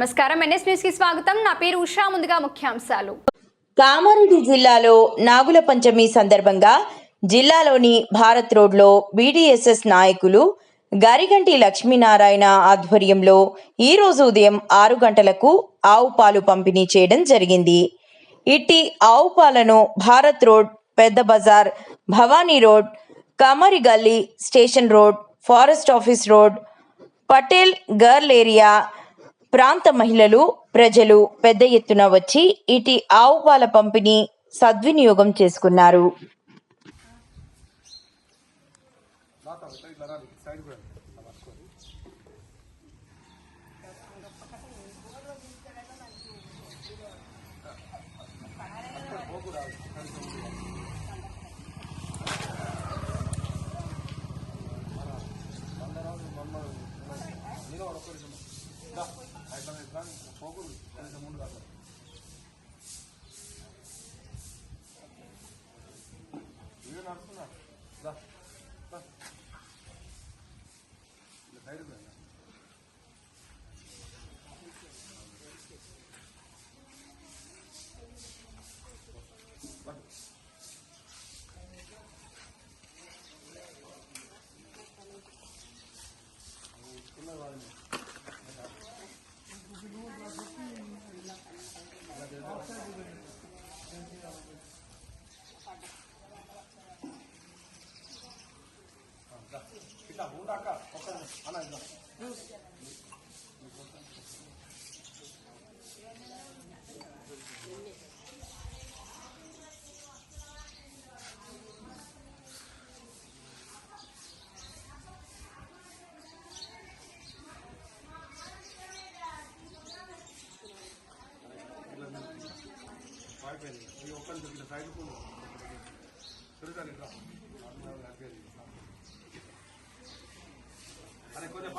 నమస్కారం. ఎన్ఎస్ న్యూస్కి స్వాగతం. నా పేరు ఉషా. ముందుగా ముఖ్యాంశాలు. కామారెడ్డి జిల్లాలో నాగుల పంచమి సందర్భంగా జిల్లాలోని భారత్ రోడ్లో బీడీఎస్ఎస్ నాయకులు గరిగంటి లక్ష్మీనారాయణ ఆధ్వర్యంలో ఈ రోజు ఉదయం ఆరు గంటలకు ఆవు పాలు పంపిణీ చేయడం జరిగింది. ఇట్టి ఆవు పాలను భారత్ రోడ్ పెద్ద బజార్ భవానీ రోడ్ కమరి గల్లీ station road forest office road Patel girl area ప్రాంత మహిళలు ప్రజలు పెద్ద ఎత్తున వచ్చి ఇటు ఆవు పాల పంపిణీ సద్వినియోగం చేసుకున్నారు. ఇబ్బంది ఇబ్బంది పోకూడదు ముందు కాదు అరే కొంచెం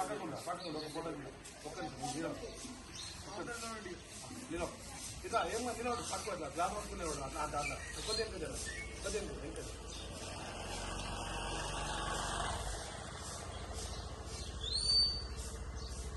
పక్కకుండా పక్కకుండా ఒక ఫోటో ఒక్క నిమిషం. నిలవ నిలవ ఏమో నిలవడు పక్కన ఇట్లా గ్లాస్ పట్టుకునేవాడు అట్లా అట్లా అట్లా కదా ఇంకా జరగదు